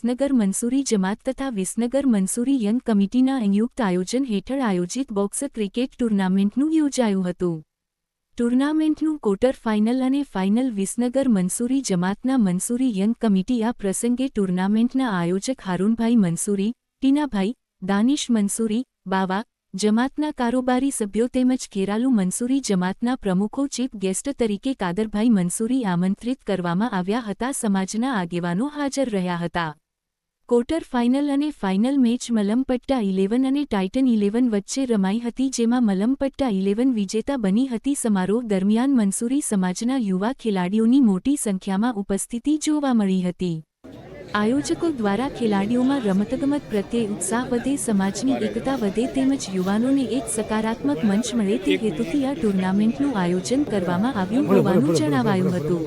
વિસનગર મંસૂરી જમાત તથા વિસનગર મંસૂરી યંગ કમિટીના સંયુક્ત આયોજન હેઠળ આયોજિત બોક્સ ક્રિકેટ ટુર્નામેન્ટનું યોજાયું હતું. ટુર્નામેન્ટનું ક્વાર્ટર ફાઇનલ અને ફાઇનલ વિસનગર મંસૂરી જમાતના મંસૂરી યંગ કમિટી આ પ્રસંગે ટુર્નામેન્ટના આયોજક હારૂનભાઈ મંસૂરી, ટીનાભાઈ, દાનિશ મંસૂરી, બાવા, જમાતના કારોબારી સભ્યો તેમજ ખેરાલુ મંસૂરી જમાતના પ્રમુખો ચીફ ગેસ્ટ તરીકે કાદરભાઈ મંસૂરી આમંત્રિત કરવામાં આવ્યા હતા. સમાજના આગેવાનો હાજર રહ્યા હતા. ક્વાર્ટર ફાઇનલ અને ફાઇનલ મેચ મલમપટ્ટા ઇલેવન અને ટાઇટન ઇલેવન વચ્ચે રમાઈ હતી જેમાં મલમપટ્ટા ઇલેવન વિજેતા બની હતી. સમારોહ દરમિયાન મંસૂરી સમાજના યુવા ખેલાડીઓની મોટી સંખ્યામાં ઉપસ્થિતિ જોવા મળી હતી. આયોજકો દ્વારા ખેલાડીઓમાં રમતગમત પ્રત્યે ઉત્સાહ વધે સમાજની એકતા વધે તેમજ યુવાનોને એક સકારાત્મક મંચ મળે તે હેતુથી આ ટુર્નામેન્ટનું આયોજન કરવામાં આવ્યું હોવાનું જણાવાયું હતું.